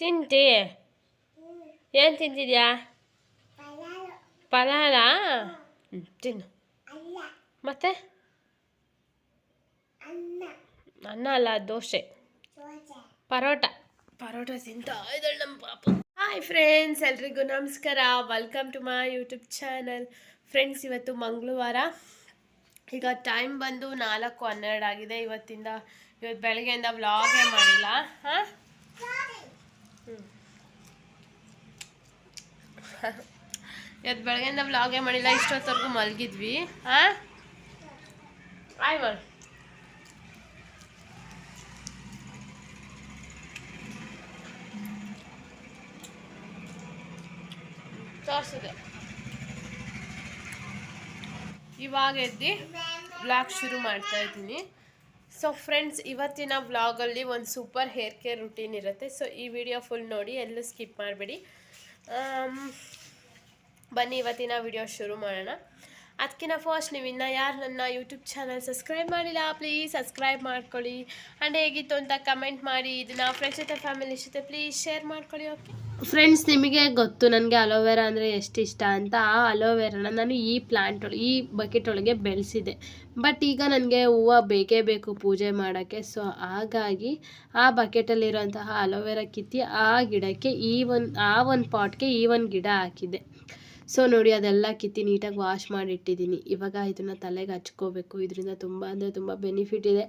ತಿಂತಿ ಏನು ತಿಂತಿದ್ಯಾ ಪಲಾರ ತಿನ್ನು. ಮತ್ತೆ? ಅನ್ನ ಅಲ್ಲ, ದೋಸೆ. ಪರೋಟ. ಪರೋಟ ತಿಂತಾ ಇದ್ದಾಳೆ ನಮ್ಮ ಪಾಪ. ಹಾಯ್ ಫ್ರೆಂಡ್ಸ್ ಎಲ್ರಿಗೂ ನಮಸ್ಕಾರ. Welcome to my YouTube channel friends ಇವತ್ತು ಮಂಗಳವಾರ. ಈಗ ಟೈಮ್ ಬಂದು ನಾಲ್ಕು ಹನ್ನೆರಡು ಆಗಿದೆ. ಇವತ್ತಿಂದ, ಇವತ್ತು ಬೆಳಗ್ಗೆಯಿಂದ ವ್ಲಾಗೇ ಮಾಡಿಲ್ಲ. ಹಾಂ? ಇವತ್ತು ಬೆಳಗ್ಗೆಯಿಂದ ವ್ಲಾಗೇ ಮಾಡಿಲ್ಲ, ಇಷ್ಟೊತ್ತವರೆಗೂ ಮಲಗಿದ್ವಿ. ಹಾಂ ಆಯ್ ಮಾಡಿ ತೋರಿಸಿದೆ. ಇವಾಗ ಎದ್ದು ಬ್ಲಾಗ್ ಶುರು ಮಾಡ್ತಾ ಇದ್ದೀನಿ. ಸೊ ಫ್ರೆಂಡ್ಸ್ ಇವತ್ತಿನ ವ್ಲಾಗಲ್ಲಿ ಒಂದು ಸೂಪರ್ ಹೇರ್ ಕೇರ್ ರುಟೀನ್ ಇರುತ್ತೆ. ಸೊ ಈ ವಿಡಿಯೋ ಫುಲ್ ನೋಡಿ ಎಲ್ಲೂ ಸ್ಕಿಪ್ ಮಾಡಬೇಡಿ. ಬನ್ನಿ ಇವತ್ತಿನ ವಿಡಿಯೋ ಶುರು ಮಾಡೋಣ. ಅದಕ್ಕಿಂತ ಫಸ್ಟ್ ನೀವು ಇನ್ನೂ ಯಾರು ನನ್ನ ಯೂಟ್ಯೂಬ್ ಚಾನಲ್ ಸಬ್ಸ್ಕ್ರೈಬ್ ಮಾಡಿಲ್ಲ ಪ್ಲೀಸ್ ಸಬ್ಸ್ಕ್ರೈಬ್ ಮಾಡ್ಕೊಳ್ಳಿ. ಆ್ಯಂಡ್ ಹೇಗಿತ್ತು ಅಂತ ಕಮೆಂಟ್ ಮಾಡಿ, ಇದನ್ನು ಫ್ರೆಂಡ್ಸ್ ಜೊತೆ ಫ್ಯಾಮಿಲಿ ಜೊತೆ ಪ್ಲೀಸ್ ಶೇರ್ ಮಾಡ್ಕೊಳ್ಳಿ ಓಕೆ ಫ್ರೆಂಡ್ಸ್ ನಿಮಗೆ ಗೊತ್ತು, ನನಗೆ ಅಲೋವೆರಾ ಅಂದರೆ ಎಷ್ಟು ಇಷ್ಟ ಅಂತ. ಆ ಅಲೋವೆರಾನ ನಾನು ಈ ಪ್ಲಾಂಟ್ ಈ ಬಕೆಟ್ ಒಳಗೆ ಬೆಳೆಸಿದೆ. ಬಟ್ ಈಗ ನನಗೆ ಹೂವು ಬೇಕೇ ಬೇಕು ಪೂಜೆ ಮಾಡೋಕ್ಕೆ. ಸೊ ಹಾಗಾಗಿ ಆ ಬಕೆಟಲ್ಲಿರುವಂತಹ ಅಲೋವೆರಾ ಕಿತ್ತಿ ಆ ಗಿಡಕ್ಕೆ ಈ ಒಂದು, ಆ ಒಂದು ಪಾಟ್ಗೆ ಈ ಒಂದು ಗಿಡ ಹಾಕಿದ್ದೆ ಸೊ ನೋಡಿ, ಅದೆಲ್ಲ ಕಿತ್ತಿ ನೀಟಾಗಿ ವಾಶ್ ಮಾಡಿ ಇಟ್ಟಿದ್ದೀನಿ ಇವಾಗ ಇದನ್ನು ತಲೆಗೆ ಹಚ್ಕೋಬೇಕು. ಇದರಿಂದ ತುಂಬ, ಅಂದರೆ ತುಂಬ ಬೆನಿಫಿಟ್ ಇದೆ.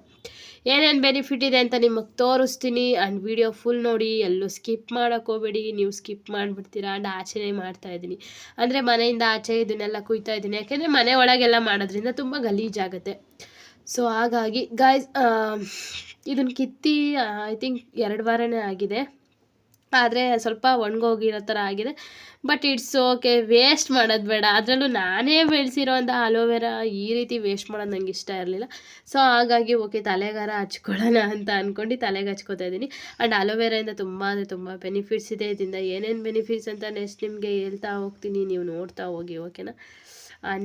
ಏನೇನು ಬೆನಿಫಿಟ್ ಇದೆ ಅಂತ ನಿಮಗೆ ತೋರಿಸ್ತೀನಿ. ಆ್ಯಂಡ್ ವಿಡಿಯೋ ಫುಲ್ ನೋಡಿ, ಎಲ್ಲೂ ಸ್ಕಿಪ್ ಮಾಡೋಕ್ಕೋಬೇಡಿ ನೀವು ಸ್ಕಿಪ್ ಮಾಡಿಬಿಡ್ತೀರಾ ಆ್ಯಂಡ್ ಆಚೆನೆ ಮಾಡ್ತಾ ಇದ್ದೀನಿ. ಅಂದರೆ ಮನೆಯಿಂದ ಆಚೆ ಇದನ್ನೆಲ್ಲ ಕುಯ್ತಾ ಇದ್ದೀನಿ. ಯಾಕೆಂದರೆ ಮನೆ ಒಳಗೆಲ್ಲ ಮಾಡೋದ್ರಿಂದ ತುಂಬ ಗಲೀಜಾಗುತ್ತೆ ಸೊ ಹಾಗಾಗಿ ಗಾಯ್ಸ್ ಇದನ್ನು ಕಿತ್ತಿ ಐ ಥಿಂಕ್ ಎರಡು ವಾರನೇ ಆಗಿದೆ. ಆದರೆ ಸ್ವಲ್ಪ ಒಣಗೋಗಿರೋ ಥರ ಆಗಿದೆ. ಬಟ್ ಇಟ್ಸ್ ಓಕೆ ವೇಸ್ಟ್ ಮಾಡೋದು ಬೇಡ. ಅದರಲ್ಲೂ ನಾನೇ ಬೆಳೆಸಿರೋಂಥ ಅಲೋವೆರಾ ಈ ರೀತಿ ವೇಸ್ಟ್ ಮಾಡೋದು ನಂಗೆ ಇಷ್ಟ ಇರಲಿಲ್ಲ. ಸೊ ಹಾಗಾಗಿ ಓಕೆ ತಲೆಗಾರ ಹಚ್ಕೊಳ್ಳೋಣ ಅಂತ ಅಂದ್ಕೊಂಡು ತಲೆಗೆ ಹಚ್ಕೋತಾ ಇದ್ದೀನಿ. ಆ್ಯಂಡ್ ಅಲೋವೆರಾಯಿಂದ ತುಂಬ ಅಂದರೆ ತುಂಬ ಬೆನಿಫಿಟ್ಸ್ ಇದೆ. ಇದರಿಂದ ಏನೇನು ಬೆನಿಫಿಟ್ಸ್ ಅಂತ ನೆಕ್ಸ್ಟ್ ನಿಮಗೆ ಹೇಳ್ತಾ ಹೋಗ್ತೀನಿ. ನೀವು ನೋಡ್ತಾ ಹೋಗಿ ಓಕೆನಾ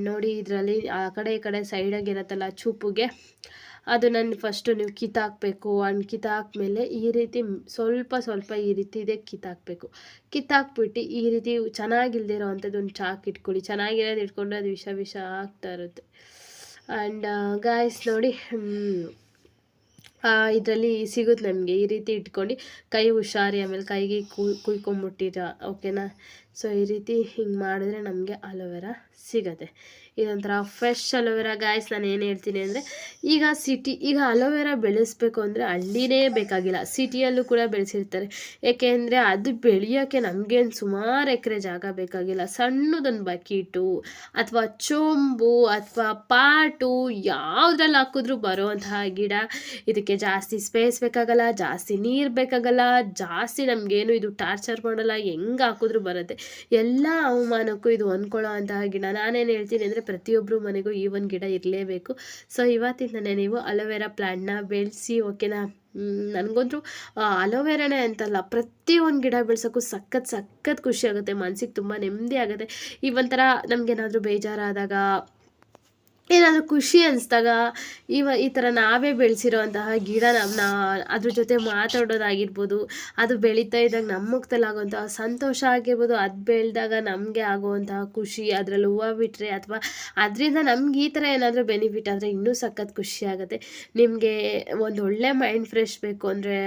ನೋಡಿ ಇದರಲ್ಲಿ, ಆ ಕಡೆ ಈ ಕಡೆ ಸೈಡಾಗಿರತ್ತಲ್ಲ ಚೂಪುಗೆ ಅದು ನನ್ನ ಫಸ್ಟು ನೀವು ಕಿತ್ತಾಕಬೇಕು ಆ್ಯಂಡ್ ಕಿತ್ತಾಕ್ಮೇಲೆ ಈ ರೀತಿ ಸ್ವಲ್ಪ ಸ್ವಲ್ಪ ಈ ರೀತಿ ಇದೆ ಕಿತ್ತಾಕಬೇಕು ಕಿತ್ತಾಕ್ಬಿಟ್ಟು ಈ ರೀತಿ ಚೆನ್ನಾಗಿಲ್ದಿರೋ ಅಂಥದ್ದು ಒಂದು ಚಾಕ್ ಇಟ್ಕೊಳ್ಳಿ. ಚೆನ್ನಾಗಿರೋದು ಇಟ್ಕೊಂಡ್ರೆ ಅದು ವಿಷ ವಿಷ ಆಗ್ತಾ ಇರುತ್ತೆ. ಆ್ಯಂಡ್ ಗಾಯ್ಸ್ ನೋಡಿ ಇದರಲ್ಲಿ ಸಿಗುತ್ತೆ ನಮಗೆ ಈ ರೀತಿ ಇಟ್ಕೊಂಡು ಕೈ ಹುಷಾರಿ ಆಮೇಲೆ ಕೈಗೆ ಕುಯ್ ಕುಯ್ಕೊಂಬಿಟ್ಟಿರ ಓಕೆನಾ ಸೊ, ಈ ರೀತಿ ಹಿಂಗೆ ಮಾಡಿದ್ರೆ ನಮಗೆ ಅಲೋವೆರಾ ಸಿಗುತ್ತೆ. ಇದೊಂಥರ ಫ್ರೆಶ್ ಅಲೋವೆರಾ ಗಾಯ್ಸ್ ನಾನು ಏನು ಹೇಳ್ತೀನಿ ಅಂದರೆ, ಈಗ ಸಿಟಿ ಈಗ ಅಲೋವೆರಾ ಬೆಳೆಸ್ಬೇಕು ಅಂದರೆ ಹಳ್ಳಿನೇ ಬೇಕಾಗಿಲ್ಲ. ಸಿಟಿಯಲ್ಲೂ ಕೂಡ ಬೆಳೆಸಿರ್ತಾರೆ. ಏಕೆಂದರೆ ಅದು ಬೆಳೆಯೋಕ್ಕೆ ನಮಗೇನು ಸುಮಾರು ಎಕರೆ ಜಾಗ ಬೇಕಾಗಿಲ್ಲ. ಸಣ್ಣದೊಂದು ಬಕೀಟು ಅಥವಾ ಚೊಂಬು ಅಥವಾ ಪಾಟು ಯಾವುದ್ರಲ್ಲಿ ಹಾಕಿದ್ರೂ ಬರುವಂತಹ ಗಿಡ, ಇದಕ್ಕೆ ಜಾಸ್ತಿ ಸ್ಪೇಸ್ ಬೇಕಾಗಲ್ಲ, ಜಾಸ್ತಿ ನೀರು ಬೇಕಾಗಲ್ಲ, ಜಾಸ್ತಿ ನಮಗೇನು ಇದು ಟಾರ್ಚರ್ ಮಾಡಲ್ಲ, ಹೆಂಗೆ ಹಾಕಿದ್ರೂ ಬರುತ್ತೆ. ಎಲ್ಲ ಅವಮಾನಕ್ಕೂ ಇದು ಹೊಂದ್ಕೊಳ್ಳೋ ಅಂತಹ ಗಿಡ. ನಾನೇನು ಹೇಳ್ತೀನಿ ಅಂದರೆ ಪ್ರತಿಯೊಬ್ಬರು ಮನೆಗೂ ಈ ಒಂದು ಗಿಡ ಇರಲೇಬೇಕು. ಸೊ ಇವತ್ತಿಂದನೇ ನೀವು ಅಲೋವೆರಾ ಪ್ಲ್ಯಾಂಟ್ನ ಬೆಳೆಸಿ ಓಕೆನಾ ನನಗಂತೂ ಅಲೋವೆರಾನೇ ಅಂತಲ್ಲ, ಪ್ರತಿಯೊಂದು ಗಿಡ ಬೆಳೆಸೋಕ್ಕೂ ಸಖತ್ ಸಖತ್ ಖುಷಿ ಆಗುತ್ತೆ. ಮನ್ಸಿಗೆ ತುಂಬ ನೆಮ್ಮದಿ ಆಗುತ್ತೆ. ಈ ಒಂಥರ ನಮಗೇನಾದರೂ ಬೇಜಾರಾದಾಗ ಏನಾದರೂ ಖುಷಿ ಅನಿಸ್ದಾಗ ಇವ ಈ ಥರ ನಾವೇ ಬೆಳೆಸಿರೋಂತಹ ಗಿಡ ನಮ್ಮ ಅದ್ರ ಜೊತೆ ಮಾತಾಡೋದಾಗಿರ್ಬೋದು, ಅದು ಬೆಳೀತಾ ಇದ್ದಾಗ ನಮ್ಮ ಮುಖದಲ್ಲಿ ಆಗುವಂತಹ ಸಂತೋಷ ಆಗಿರ್ಬೋದು, ಅದು ಬೆಳೆದಾಗ ನಮಗೆ ಆಗುವಂತಹ ಖುಷಿ, ಅದರಲ್ಲಿ ಹೂವು ಬಿಟ್ಟರೆ ಅಥವಾ ಅದರಿಂದ ನಮ್ಗೆ ಈ ಥರ ಏನಾದರೂ ಬೆನಿಫಿಟ್ ಆದರೆ ಇನ್ನೂ ಸಖತ್ ಖುಷಿ ಆಗುತ್ತೆ. ನಿಮಗೆ ಒಂದು ಒಳ್ಳೆ ಮೈಂಡ್ ಫ್ರೆಶ್ ಬೇಕು ಅಂದರೆ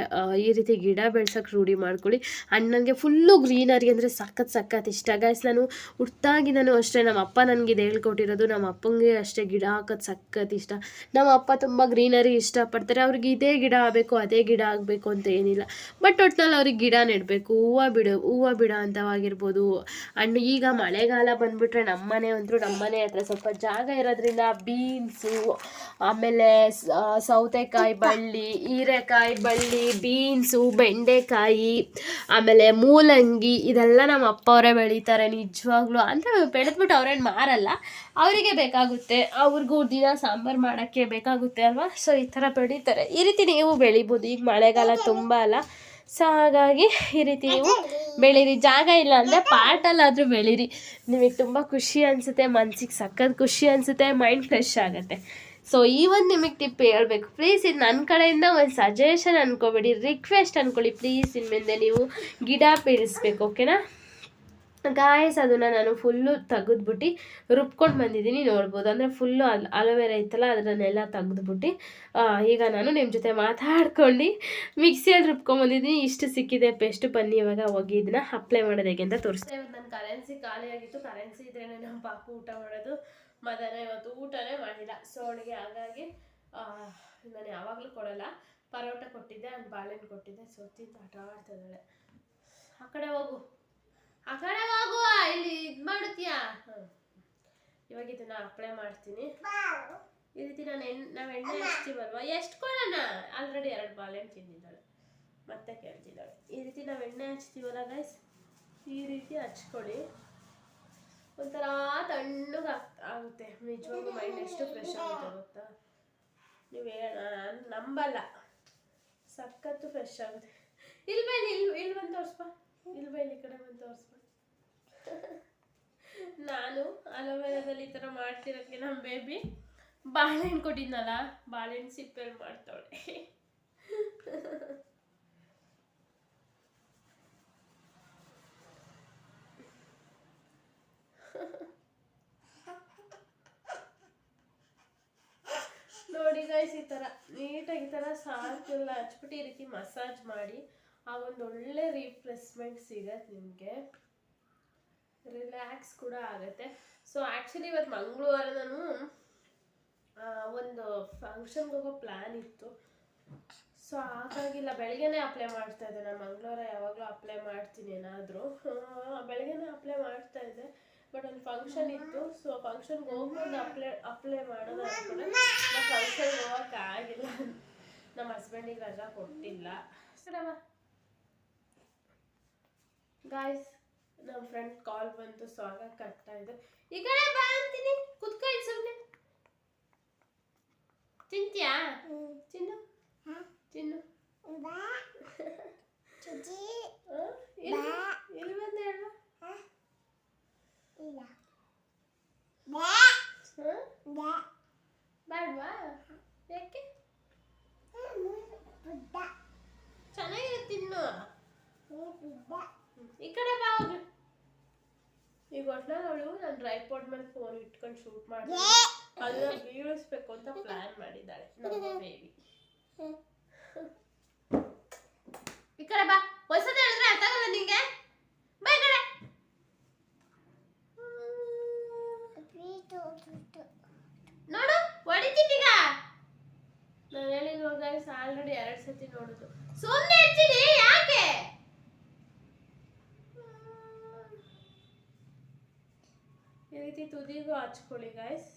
ಈ ರೀತಿ ಗಿಡ ಬೆಳ್ಸೋಕ್ಕೆ ರೂಢಿ ಮಾಡ್ಕೊಳ್ಳಿ. ಆ್ಯಂಡ್ ನನಗೆ ಫುಲ್ಲು ಗ್ರೀನರಿ ಅಂದರೆ ಸಖತ್ ಸಖತ್ ಇಷ್ಟ. ಗೈಸ್ ನಾನು ಹುಟ್ಟಾಗಿ ನಾನು ಅಷ್ಟೇ ನಮ್ಮ ಅಪ್ಪ ನನಗೆ ಇದು ಹೇಳ್ಕೊಟ್ಟಿರೋದು ನಮ್ಮ ಅಪ್ಪಂಗೆ ಅಷ್ಟೇ ಗಿಡ ಹಾಕೋದು ಸಖತ್ ಇಷ್ಟ. ನಮ್ಮ ಅಪ್ಪ ತುಂಬ ಗ್ರೀನರಿ ಇಷ್ಟಪಡ್ತಾರೆ. ಅವ್ರಿಗೆ ಇದೇ ಗಿಡ ಆಗಬೇಕು ಅದೇ ಗಿಡ ಆಗಬೇಕು ಅಂತ ಏನಿಲ್ಲ. ಬಟ್ ಒಟ್ಟಿನಲ್ಲಿ ಅವ್ರಿಗೆ ಗಿಡ ನೆಡಬೇಕು. ಹೂವು ಬಿಡು ಹೂವು ಬಿಡೋ ಅಂಥವಾಗಿರ್ಬೋದು ಆ್ಯಂಡ್ ಈಗ ಮಳೆಗಾಲ ಬಂದುಬಿಟ್ರೆ ನಮ್ಮನೆ ಅಂದರು ನಮ್ಮನೆ ಹತ್ರ ಸ್ವಲ್ಪ ಜಾಗ ಇರೋದ್ರಿಂದ ಬೀನ್ಸು ಆಮೇಲೆ ಸೌತೆಕಾಯಿ ಬಳ್ಳಿ ಹೀರೆಕಾಯಿ ಬಳ್ಳಿ ಬೀನ್ಸು ಬೆಂಡೆಕಾಯಿ ಆಮೇಲೆ ಮೂಲಂಗಿ ಇದೆಲ್ಲ ನಮ್ಮ ಅಪ್ಪ ಅವರೇ ಬೆಳೀತಾರೆ ನಿಜವಾಗ್ಲೂ. ಅಂದರೆ ಬೆಳೆದ್ಬಿಟ್ಟು ಅವ್ರೇನು ಮಾರಲ್ಲ. ಅವರಿಗೆ ಬೇಕಾಗುತ್ತೆ. ಅವ್ರಿಗೂ ದಿನ ಸಾಂಬಾರು ಮಾಡೋಕ್ಕೆ ಬೇಕಾಗುತ್ತೆ ಅಲ್ವಾ? ಸೊ ಈ ಥರ ಬೆಳೀತಾರೆ. ಈ ರೀತಿ ನೀವು ಬೆಳಿಬೋದು. ಈಗ ಮಳೆಗಾಲ ತುಂಬ ಅಲ್ಲ. ಸೊ ಹಾಗಾಗಿ ಈ ರೀತಿ ನೀವು ಬೆಳೀರಿ. ಜಾಗ ಇಲ್ಲ ಅಂದರೆ ಪಾಟಲ್ಲಾದರೂ ಬೆಳೀರಿ. ನಿಮಗೆ ತುಂಬ ಖುಷಿ ಅನಿಸುತ್ತೆ. ಮನ್ಸಿಗೆ ಸಖತ್ ಖುಷಿ ಅನಿಸುತ್ತೆ. ಮೈಂಡ್ ಫ್ರೆಶ್ ಆಗುತ್ತೆ. ಸೊ ಈ ಒಂದು ನಿಮಗೆ ಟಿಪ್ ಹೇಳ್ಬೇಕು. ಪ್ಲೀಸ್ ಇದು ನನ್ನ ಕಡೆಯಿಂದ ಒಂದು ಸಜೆಷನ್ ಅನ್ಕೋಬೇಡಿ. ರಿಕ್ವೆಸ್ಟ್ ಅನ್ಕೊಳ್ಳಿ. ಪ್ಲೀಸ್ ಇನ್ಮೇಲೆ ನೀವು ಗಿಡ ಪೀಡಿಸ್ಬೇಕು ಓಕೆನಾ ಗಾಯಸ್ ಅದನ್ನು ನಾನು ಫುಲ್ಲು ತೆಗೆದ್ಬಿಟ್ಟು ರುಬ್ಕೊಂಡು ಬಂದಿದ್ದೀನಿ, ನೋಡ್ಬೋದು. ಅಂದರೆ ಫುಲ್ಲು ಅಲ್, ಅಲೋವೆರಾ ಇತ್ತಲ್ಲ, ಅದನ್ನೆಲ್ಲ ತೆಗೆದ್ಬಿಟ್ಟು ಈಗ ನಾನು ನಿಮ್ಮ ಜೊತೆ ಮಾತಾಡ್ಕೊಂಡು ಮಿಕ್ಸಿಯಲ್ಲಿ ರುಬ್ಕೊಂಡ್ಬಂದಿದ್ದೀನಿ ಇಷ್ಟು ಸಿಕ್ಕಿದೆ ಪೇಸ್ಟ್ ಬನ್ನಿ ಇವಾಗ. ಹೋಗಿ ಇದನ್ನು ಅಪ್ಲೈ ಮಾಡೋದು ಹೇಗೆ ಅಂತ ತೋರಿಸ್ತೇವೆ ನನ್ನ ಕರೆನ್ಸಿ ಖಾಲಿಯಾಗಿತ್ತು ಕರೆನ್ಸಿ ಇದ್ರೇ ನಮ್ಮ ಪಾಪು ಊಟ ಮಾಡೋದು. ಮದನ ಇವತ್ತು ಊಟನೇ ಮಾಡಿಲ್ಲ. ಸೊ ಅವಳಿಗೆ ಹಾಗಾಗಿ ನಾನು ಯಾವಾಗಲೂ ಕೊಡೋಲ್ಲ. ಪರೋಟ ಕೊಟ್ಟಿದ್ದೆ and ಬಾಳೆಹಣ್ಣು ಕೊಟ್ಟಿದ್ದೆ. ಸೊ ತಿಂದು ಆಟ ಆಡ್ತಿದ್ದಾಳೆ. ಆ ಕಡೆ ಹೋಗು. ಆ ಕಡೆ ಹೋಗುವ ಇಲ್ಲಿ ಇದು ಮಾಡುತ್ತೀಯಾ. ಇವಾಗ ಇದನ್ನ ಅಪ್ಲೈ ಮಾಡ್ತೀನಿ. ಈ ರೀತಿ ನಾನು ಎಣ್ಣೆ ನಾವು ಎಣ್ಣೆ ಹಚ್ತೀವಲ್ವಾ? ಎಷ್ಟು ಕೊಡೋಣ? ಆಲ್ರೆಡಿ ಎರಡು ಬಾಳೆಹಣ್ಣು ತಿಂದಿದ್ದಾಳೆ. ಮತ್ತೆ ಕೇಳ್ತಿದ್ದಾಳೆ. ಈ ರೀತಿ ನಾವು ಎಣ್ಣೆ ಹಚ್ತೀವಲ್ಲ ಗೈಸ್ ಈ ರೀತಿ ಹಚ್ಕೊಳ್ಳಿ. ಒಂಥರ ತಣ್ಣಗೆ ಆಗುತ್ತೆ. ನಿಜವಾಗ್ಲೂ ಮೈಂಡ್ ಎಷ್ಟು ಫ್ರೆಶ್ ಆಗುತ್ತೆ ಗೊತ್ತಾ? ನೀವು ನಾನು ನಂಬಲ್ಲ. ಸಖತ್ತು ಫ್ರೆಶ್ ಆಗುತ್ತೆ. ಇಲ್ವೇನು ಇಲ್ವ ಇಲ್ಲಿ ಇಲ್ಲಿ ಬಂದು ಇಲ್ಲಿ ಕಡೆ ಬಂದು ನಾನು ಅಲೋವೆರಾದಲ್ಲಿ ಈ ಥರ ಮಾಡ್ತಿರೋಕ್ಕೆ ನಮ್ಮ ಬೇಬಿ ಬಾಳೆಹಣ್ಣು ಕೊಟ್ಟಿದ್ನಲ್ಲ, ಬಾಳೆಹಣ್ಣು ಸಿಪ್ಪೆಲ್ ಮಾಡ್ತಾಳೆ ನೋಡಿ ಗಾಯ್ಸ್ ಈ ಥರ ನೀಟಾಗಿ ಈ ಥರ ಸಾಕೆಲ್ಲ. ಹಚ್ಬಿಟ್ಟು ಈ ರೀತಿ ಮಸಾಜ್ ಮಾಡಿ ಆ ಒಂದು ಒಳ್ಳೆ ರಿಫ್ರೆಶ್ಮೆಂಟ್ ಸಿಗತ್ತೆ ನಿಮಗೆ. ರಿಲ್ಯಾಕ್ಸ್ ಕೂಡ ಆಗುತ್ತೆ. ಸೊ ಆ್ಯಕ್ಚುಲಿ ಇವತ್ತು ಮಂಗಳವಾರ ನಾನು ಒಂದು ಫಂಕ್ಷನ್ಗೆ ಹೋಗೋ ಪ್ಲ್ಯಾನ್ ಇತ್ತು. ಸೊ ಹಾಗಾಗಿಲ್ಲ ಬೆಳಗ್ಗೆನೇ ಅಪ್ಲೈ ಮಾಡ್ತಾ ಇದ್ದೆ. ನಾನು ಮಂಗಳವಾರ ಯಾವಾಗಲೂ ಅಪ್ಲೈ ಮಾಡ್ತೀನಿ ಏನಾದರೂ. ಬೆಳಗ್ಗೆನೇ ಅಪ್ಲೈ ಮಾಡ್ತಾ ಇದ್ದೆ. ಬಟ್ ಒಂದು ಫಂಕ್ಷನ್ ಇತ್ತು. ಸೊ ಫಂಕ್ಷನ್ಗೆ ಹೋಗ್ಬಂದು ಅಪ್ಲೈ ಅಪ್ಲೈ ಮಾಡೋದು ಅನ್ಕೊಂಡೆ ಬಟ್ ಫಂಕ್ಷನ್ಗೆ ಹೋಗೋಕ್ಕಾಗಿಲ್ಲ ನಮ್ಮ ಹಸ್ಬೆಂಡಿಗೆ ರಜಾ ಕೊಟ್ಟಿಲ್ಲ. ಸರಮ್ಮ ಗಾಯ್ಸ್ ನಮ್ಮ ಫ್ರೆಂಡ್ ಕಾಲ್ ಬಂತು ಸೊ ಆಗ ಕಟ್ತಾ ಇದೆ ಈ ಕಡೆ ಬಾ ಅಂತೀನಿ. ಕುತ್ಕೊ ಇಲ್ಲಿ ಸುಮ್ಮನೆ ತಿಂತ್ಯಾ? ತಿನ್ನು. ತಿನ್ನು ಆ? ಎಲ್ಲಿ ಎಲ್ಲಿ ಬಂದೆ ಹೇಳು ಹಾ? ಬೇಡ್ವಾ ಯಾಕೆ ಚೆನ್ನಾಗಿದೆ ತಿನ್ನು ಈ ಕಡೆ ಬಾ ಹೋಗ್ಲಿ ಈಗ ಒಟ್ನಲ್ಲಿ ಅವಳು ನಾನು ಟ್ರೈಪಾಡ್ ಮೇಲೆ ಫೋನ್ ಇಟ್ಕೊಂಡು ಶೂಟ್ ಮಾಡ್ತೀನಿ. ಅದನ್ನ ಬೀಳಿಸ್ಬೇಕು ಅಂತ ಪ್ಲಾನ್ ಮಾಡಿದ್ದಾಳೆ ನಮ್ಮ ಬೇಬಿ ಕಡೆ ಬಾ. ಹೊಸದ ಹೇಳಿದ್ರೆ ಅರ್ಥ ಆಗಲ್ಲ ನಿಂಗೆ. ಬಾ ಕಡೆ. ನೋಡು ಹೊಡಿತೀನಿ ಈಗ. ನಾನು ಹೇಳಿಲ್ವ ಗೈಸ್ ಆಲ್ರೆಡಿ ಎರಡು ಸತಿ ನೋಡುದು. ಸುಮ್ಮನೆ ಇರ್ತೀನಿ ಯಾಕೆ ಈ ರೀತಿ ತುದಿಗೂ ಹಚ್ಕೊಳ್ಳಿ ಗಾಯ್ಸ್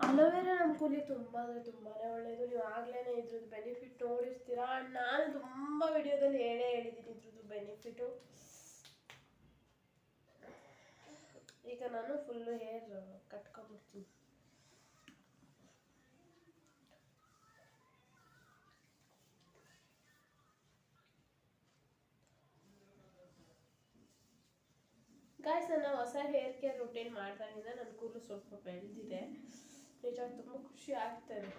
ಅಲೋವೆರಾ ನಮ್ಮ ಕೂಲಿ ತುಂಬ ಅಂದರೆ ತುಂಬಾ ಒಳ್ಳೆಯದು ನೀವು ಆಗ್ಲೇ ಇದ್ರದ್ದು ಬೆನಿಫಿಟ್ ನೋಡಿರ್ತೀರಾ. And ನಾನು ತುಂಬ ವಿಡಿಯೋದಲ್ಲಿ ಹೇಳೇ ಹೇಳಿದ್ದೀನಿ ಇದ್ರದ್ದು ಬೆನಿಫಿಟು ಈಗ ನಾನು ಫುಲ್ಲು ಹೇರ್ ಕಟ್ಕೊಂಡ್ಬಿಡ್ತೀನಿ. ಗಾಯ್ಸ್ ನಾನು ಹೊಸ ಹೇರ್ ಕೇರ್ ರುಟೀನ್ ಮಾಡ್ದಾಗಿಂದ ನನ್ನ ಕೂದಲು ಸ್ವಲ್ಪ ಬೆಳೆದಿದೆ. ನಿಜ ತುಂಬ ಖುಷಿ ಆಗ್ತದೆ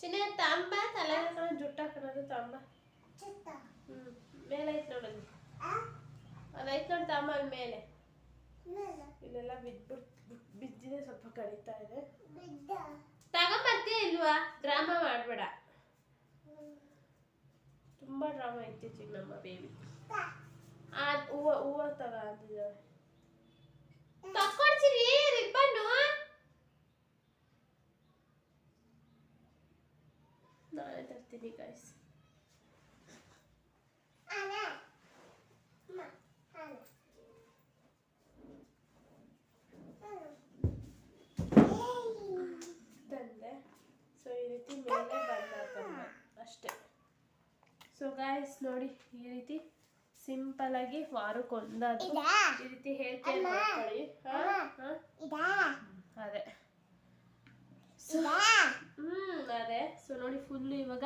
ಚಿನ್ನ ತಾಂಬ ತಲೆ? ಹಾಕೋಣ ಜುಟ್ಟು ಹಾಕೋದು ತಾಂಬ. ಹ್ಞೂ ಮೇಲೆ ಐತೆ ನೋಡಲ್ಲಿ ಅದೈತೆ ನೋಡಿ ತಾಂಬ ಅಲ್ಲಿ ಮೇಲೆ. ಇಲ್ಲೆಲ್ಲ ಬಿದ್ಬಿಟ್ಟು ಬಿದ್ದಿದೆ ಸ್ವಲ್ಪ ಕಡಿತಾ ಇದೆ. ತಗೊಂಬರ್ತೀಯ ಇಲ್ವಾ? ಡ್ರಾಮಾ ಮಾಡಬೇಡ. ತುಂಬ ಡ್ರಾಮಾ ಇತ್ತೀಚಿಗೆ ನಮ್ಮ ಬೇಬಿ. ಆ ಹೂವ ಹೂವ ತಗ ಅಂತಿದ್ದಾಳೆ ತಕ್ಕೊಡ್ತೀನಿ ರಿಬ್ಬನ್ನು? ನಾನೇ ತರ್ತೀನಿ ಗಾಯ್ಸ್ ತಂದೆ ಸೊ ಈ ರೀತಿ ಮೇಲೆ ಬಣ್ಣ ಹಾಕೊಂಡೆ ಅಷ್ಟೇ ಸೊ ಗಾಯ್ಸ್ ನೋಡಿ ಈ ರೀತಿ ಸಿಂಪಲ್ ಆಗಿ ವಾರಕ್ಕೊಂದಾದ್ರು ಈ ರೀತಿ ಹೇರ್ ಕೇರ್ ಮಾಡ್ಕೊಳ್ಳಿ ಅದೇ. ಹ್ಮ್ ಅದೇ. ಸೊ ನೋಡಿ ಫುಲ್ಲು ಇವಾಗ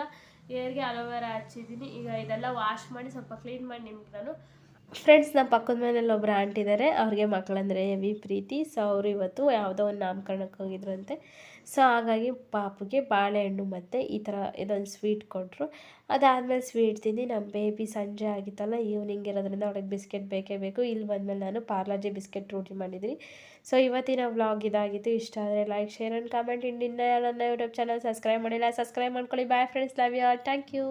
ಏರ್ಗೆ ಅಲೋವೆರಾ ಹಚ್ಚಿದ್ದೀನಿ. ಈಗ ಇದೆಲ್ಲ ವಾಶ್ ಮಾಡಿ ಸ್ವಲ್ಪ ಕ್ಲೀನ್ ಮಾಡಿ ನಿಮ್ಗೆ ನಾನು ಫ್ರೆಂಡ್ಸ್ ನಮ್ಮ ಪಕ್ಕದ ಮನೇಲಿ ಒಬ್ರು ಆಂಟಿದ್ದಾರೆ ಅವ್ರಿಗೆ ಮಕ್ಕಳಂದರೆ ಹೆವಿ ಪ್ರೀತಿ. ಸೊ ಅವರು ಇವತ್ತು ಯಾವುದೋ ಒಂದು ನಾಮಕರಣಕ್ಕೆ ಹೋಗಿದ್ರಂತೆ ಸೊ ಹಾಗಾಗಿ ಪಾಪುಗೆ ಬಾಳೆಹಣ್ಣು ಮತ್ತು ಈ ಥರ ಇದೊಂದು ಸ್ವೀಟ್ ಕೊಟ್ಟರು ಅದಾದಮೇಲೆ ಸ್ವೀಟ್ ತಿಂದು ನಮ್ಮ ಬೇಬಿ ಸಂಜೆ ಆಗಿತ್ತಲ್ಲ ಈವ್ನಿಂಗ್ ಇರೋದ್ರಿಂದ ಅವಳಿಗೆ ಬಿಸ್ಕೆಟ್ ಬೇಕೇ ಬೇಕು. ಇಲ್ಲಿ ಬಂದಮೇಲೆ ನಾನು ಪಾರ್ಲಾಜಿ ಬಿಸ್ಕೆಟ್ ರೂಟಿ ಮಾಡಿದ್ವಿ ಸೊ ಇವತ್ತಿನ ವ್ಲಾಗ್ ಇದಾಗಿತ್ತು. ಇಷ್ಟ ಆದರೆ ಲೈಕ್ ಶೇರ್ ಆ್ಯಂಡ್ ಕಾಮೆಂಟ್ ಇನ್ನು ನನ್ನ ಯೂಟ್ಯೂಬ್ ಚಾನಲ್ ಸಬ್ಸ್ಕ್ರೈಬ್ ಮಾಡಿಲ್ಲ ಸಬ್ಸ್ಕ್ರೈಬ್ ಮಾಡ್ಕೊಳ್ಳಿ. Bye friends love you all thank you